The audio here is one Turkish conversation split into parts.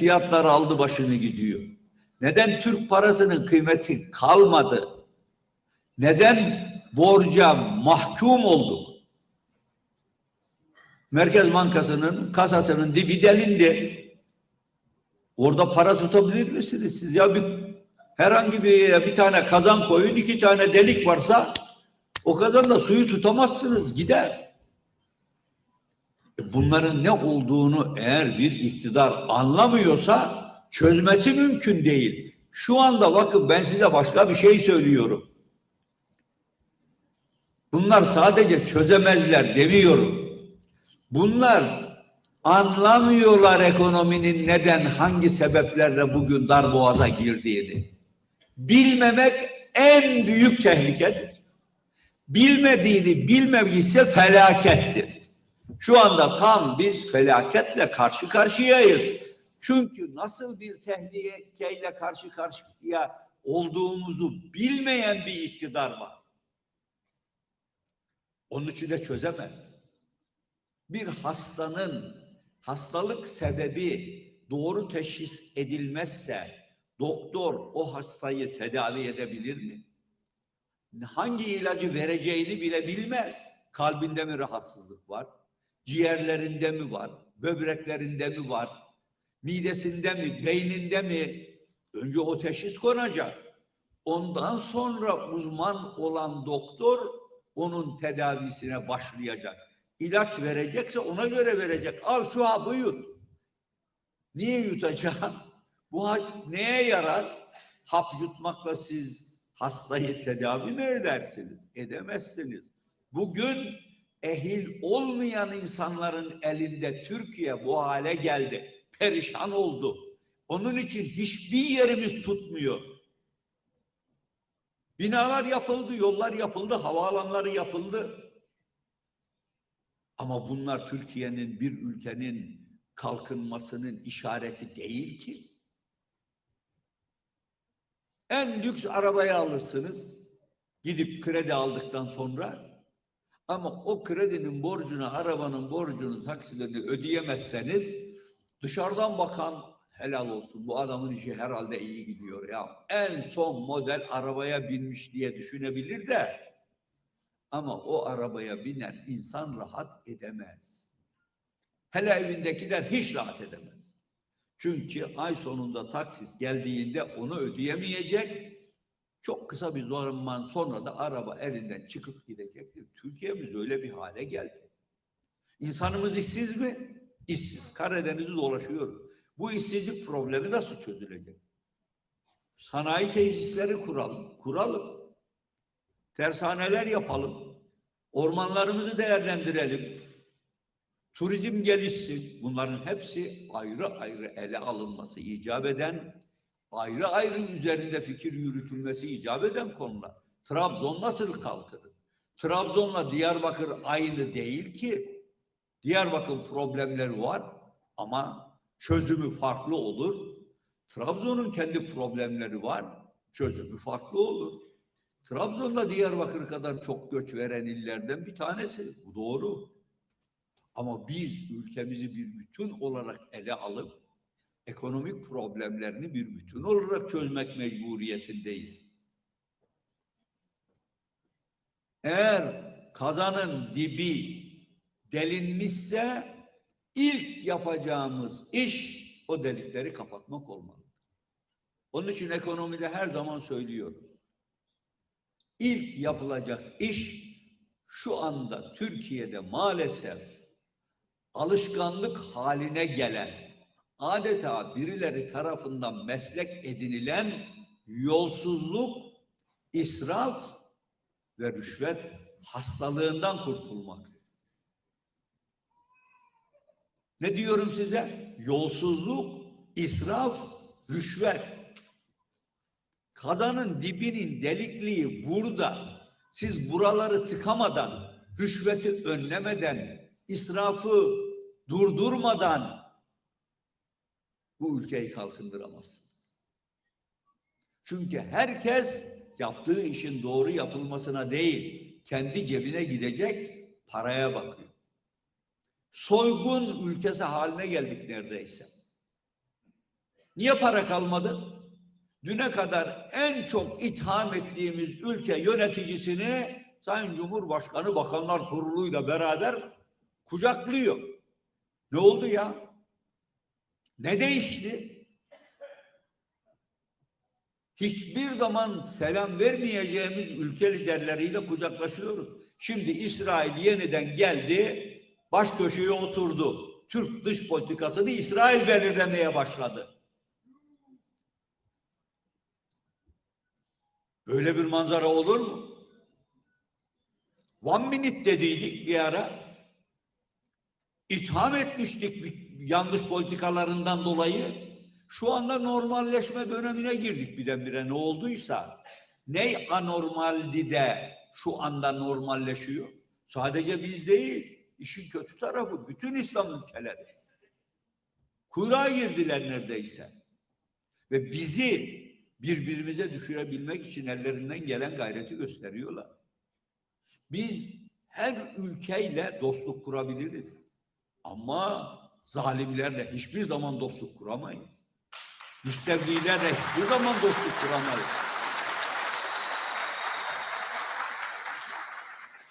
fiyatlar aldı başını gidiyor? Neden Türk parasının kıymeti kalmadı? Neden borca mahkum olduk? Merkez Bankası'nın kasasının dibi delindi. Orada para tutabilir misiniz siz? Ya bir herhangi bir bir tane kazan koyun, iki tane delik varsa o kazanda suyu tutamazsınız, gider. E Bunların ne olduğunu eğer bir iktidar anlamıyorsa çözmesi mümkün değil. Şu anda bakın ben size başka bir şey söylüyorum. Bunlar sadece çözemezler demiyorum. Bunlar anlamıyorlar ekonominin neden hangi sebeplerle bugün darboğaza girdiğini. Bilmemek en büyük tehlikedir. Bilmediğini bilmemek ise felakettir. Şu anda tam biz felaketle karşı karşıyayız. Çünkü nasıl bir tehlikeyle karşı karşıya olduğumuzu bilmeyen bir iktidar var. Onun için de çözemez. Bir hastanın hastalık sebebi doğru teşhis edilmezse doktor o hastayı tedavi edebilir mi? Hangi ilacı vereceğini bile bilmez. Kalbinde mi rahatsızlık var? Ciğerlerinde mi var? Böbreklerinde mi var? Midesinde mi? Beyninde mi? Önce o teşhis konacak. Ondan sonra uzman olan doktor onun tedavisine başlayacak. İlaç verecekse ona göre verecek. Al şu hapı yut. Niye yutacağım? Bu hap neye yarar? Hap yutmakla siz hastayı tedavi mi edersiniz? Edemezsiniz. Bugün ehil olmayan insanların elinde Türkiye bu hale geldi. Perişan oldu. Onun için hiçbir yerimiz tutmuyor. Binalar yapıldı, yollar yapıldı, havaalanları yapıldı. Ama bunlar Türkiye'nin bir ülkenin kalkınmasının işareti değil ki. En lüks arabayı alırsınız. Gidip kredi aldıktan sonra ama o kredinin borcunu, arabanın borcunu, taksilerini ödeyemezseniz dışarıdan bakan helal olsun bu adamın işi herhalde iyi gidiyor ya. En son model arabaya binmiş diye düşünebilir de ama o arabaya binen insan rahat edemez. Hele evindekiler hiç rahat edemez. Çünkü ay sonunda taksit geldiğinde onu ödeyemeyecek. Çok kısa bir zaman sonra da araba elinden çıkıp gidecektir. Türkiye'miz öyle bir hale geldi. İnsanımız işsiz mi? İşsiz. Karadeniz'i dolaşıyoruz. Bu işsizlik problemi nasıl çözülecek? Sanayi tesisleri kuralım. Kuralım. Tersaneler yapalım. Ormanlarımızı değerlendirelim. Turizm gelişsin. Bunların hepsi ayrı ayrı ele alınması icap eden, ayrı ayrı üzerinde fikir yürütülmesi icap eden konular. Trabzon nasıl kalkınır? Trabzon'la Diyarbakır aynı değil ki. Diyarbakır problemleri var ama çözümü farklı olur. Trabzon'un kendi problemleri var, çözümü farklı olur. Trabzon'da Diyarbakır kadar çok göç veren illerden bir tanesi. Bu doğru. Ama biz ülkemizi bir bütün olarak ele alıp ekonomik problemlerini bir bütün olarak çözmek mecburiyetindeyiz. Eğer kazanın dibi delinmişse ilk yapacağımız iş o delikleri kapatmak olmalı. Onun için ekonomide her zaman söylüyoruz. İlk yapılacak iş şu anda Türkiye'de maalesef alışkanlık haline gelen, adeta birileri tarafından meslek edinilen yolsuzluk, israf ve rüşvet hastalığından kurtulmak. Ne diyorum size? Yolsuzluk, israf, rüşvet. Kazanın dibinin delikliği burada. Siz buraları tıkamadan, rüşveti önlemeden, israfı durdurmadan bu ülkeyi kalkındıramazsınız. Çünkü herkes yaptığı işin doğru yapılmasına değil, kendi cebine gidecek paraya bakıyor. Soygun ülkesi haline geldik neredeyse. Niye para kalmadı? Düne kadar en çok itham ettiğimiz ülke yöneticisini Sayın Cumhurbaşkanı Bakanlar Kurulu'yla beraber kucaklıyor. Ne oldu ya? Ne değişti? Hiçbir zaman selam vermeyeceğimiz ülke liderleriyle kucaklaşıyoruz. Şimdi İsrail yeniden geldi, baş köşeye oturdu. Türk dış politikasını İsrail belirlemeye başladı. Böyle bir manzara olur mu? One minute dediydik bir ara. İtham etmiştik yanlış politikalarından dolayı. Şu anda normalleşme dönemine girdik birdenbire ne olduysa. Ne anormaldi de şu anda normalleşiyor? Sadece biz değil, işin kötü tarafı bütün İslam ülkeleri. Kuyruğa girdiler neredeyse. Ve bizi birbirimize düşürebilmek için ellerinden gelen gayreti gösteriyorlar. Biz her ülkeyle dostluk kurabiliriz. Ama zalimlerle hiçbir zaman dostluk kuramayız. Müstevlilerle hiçbir zaman dostluk kuramayız.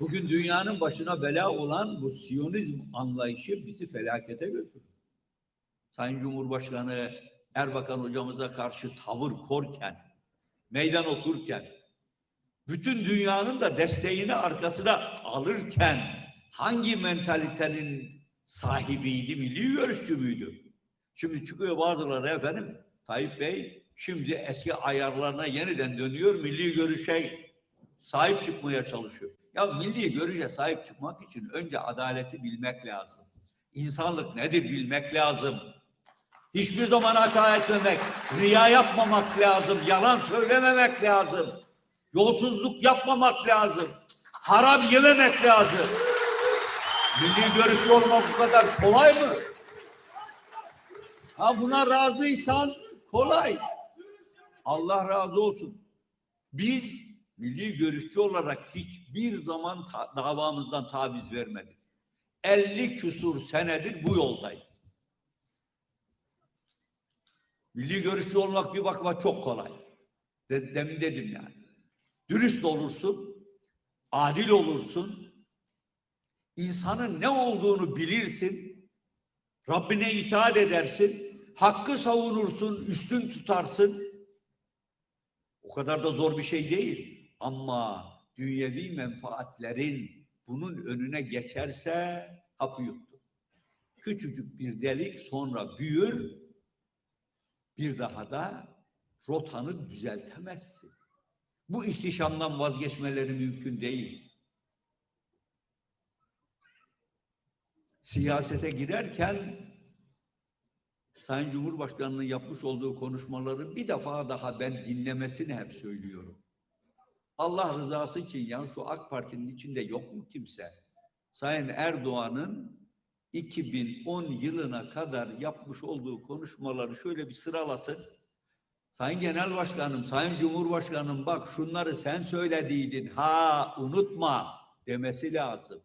Bugün dünyanın başına bela olan bu Siyonizm anlayışı bizi felakete götürür. Sayın Cumhurbaşkanı Erbakan hocamıza karşı tavır korken, meydan okurken, bütün dünyanın da desteğini arkasına alırken hangi mentalitenin sahibiydi, milli görüşçü müydü? Şimdi çıkıyor bazıları efendim, Tayyip Bey şimdi eski ayarlarına yeniden dönüyor, milli görüşe sahip çıkmaya çalışıyor. Ya milli görüşe sahip çıkmak için önce adaleti bilmek lazım. İnsanlık nedir bilmek lazım. Hiçbir zaman hata etmemek, riya yapmamak lazım, yalan söylememek lazım. Yolsuzluk yapmamak lazım. Haram yememek lazım. Milli görüşlü olmak bu kadar kolay mı? Ha buna razıysan kolay. Allah razı olsun. Biz milli görüşçü olarak hiçbir zaman ta- davamızdan taviz vermedik. 50 küsur senedir bu yoldayız. Milli görüşçü olmak bir bakıma çok kolay. De- Demin dedim yani. Dürüst olursun, adil olursun, insanın ne olduğunu bilirsin, Rabbine itaat edersin, hakkı savunursun, üstün tutarsın. O kadar da zor bir şey değil. Ama dünyevi menfaatlerin bunun önüne geçerse hapı yuttu. Küçücük bir delik sonra büyür, bir daha da rotanı düzeltemezsin. Bu ihtişamdan vazgeçmeleri mümkün değil. Siyasete girerken Sayın Cumhurbaşkanı'nın yapmış olduğu konuşmaları bir defa daha ben dinlemesini hep söylüyorum. Allah rızası için ya şu AK Parti'nin içinde yok mu kimse? Sayın Erdoğan'ın 2010 yılına kadar yapmış olduğu konuşmaları şöyle bir sıralasın. Sayın Genel Başkanım, Sayın Cumhurbaşkanım bak şunları sen söylediydin. Ha unutma demesi lazım.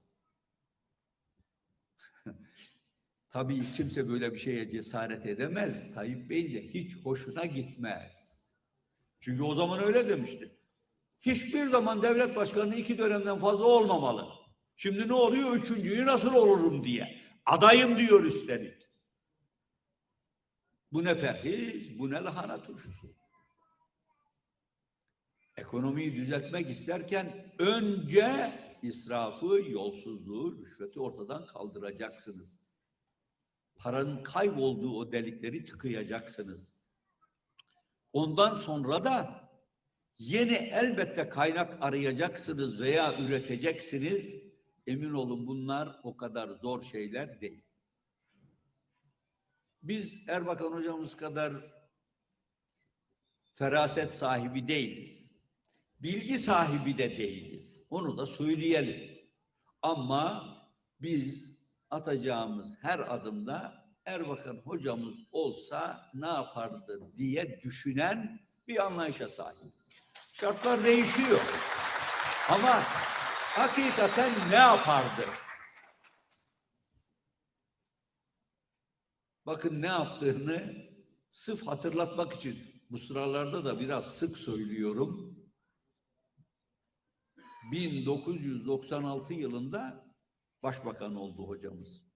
Tabii kimse böyle bir şeye cesaret edemez. Tayyip Bey de hiç hoşuna gitmez. Çünkü o zaman öyle demişti. Hiçbir zaman devlet başkanı iki dönemden fazla olmamalı. Şimdi ne oluyor? Üçüncüyü nasıl olurum diye. Adayım diyor üstelik. Bu ne perhiz, bu ne lahana turşusu. Ekonomiyi düzeltmek isterken önce israfı, yolsuzluğu, rüşveti ortadan kaldıracaksınız. Paranın kaybolduğu o delikleri tıkayacaksınız. Ondan sonra da yeni elbette kaynak arayacaksınız veya üreteceksiniz. Emin olun bunlar o kadar zor şeyler değil. Biz Erbakan hocamız kadar feraset sahibi değiliz. Bilgi sahibi de değiliz. Onu da söyleyelim. Ama biz atacağımız her adımda Erbakan hocamız olsa ne yapardı diye düşünen bir anlayışa sahibiz. Şartlar değişiyor. Ama hakikaten ne yapardı? Bakın ne yaptığını Sırf hatırlatmak için bu sıralarda da biraz sık söylüyorum. 1996 yılında başbakan oldu hocamız.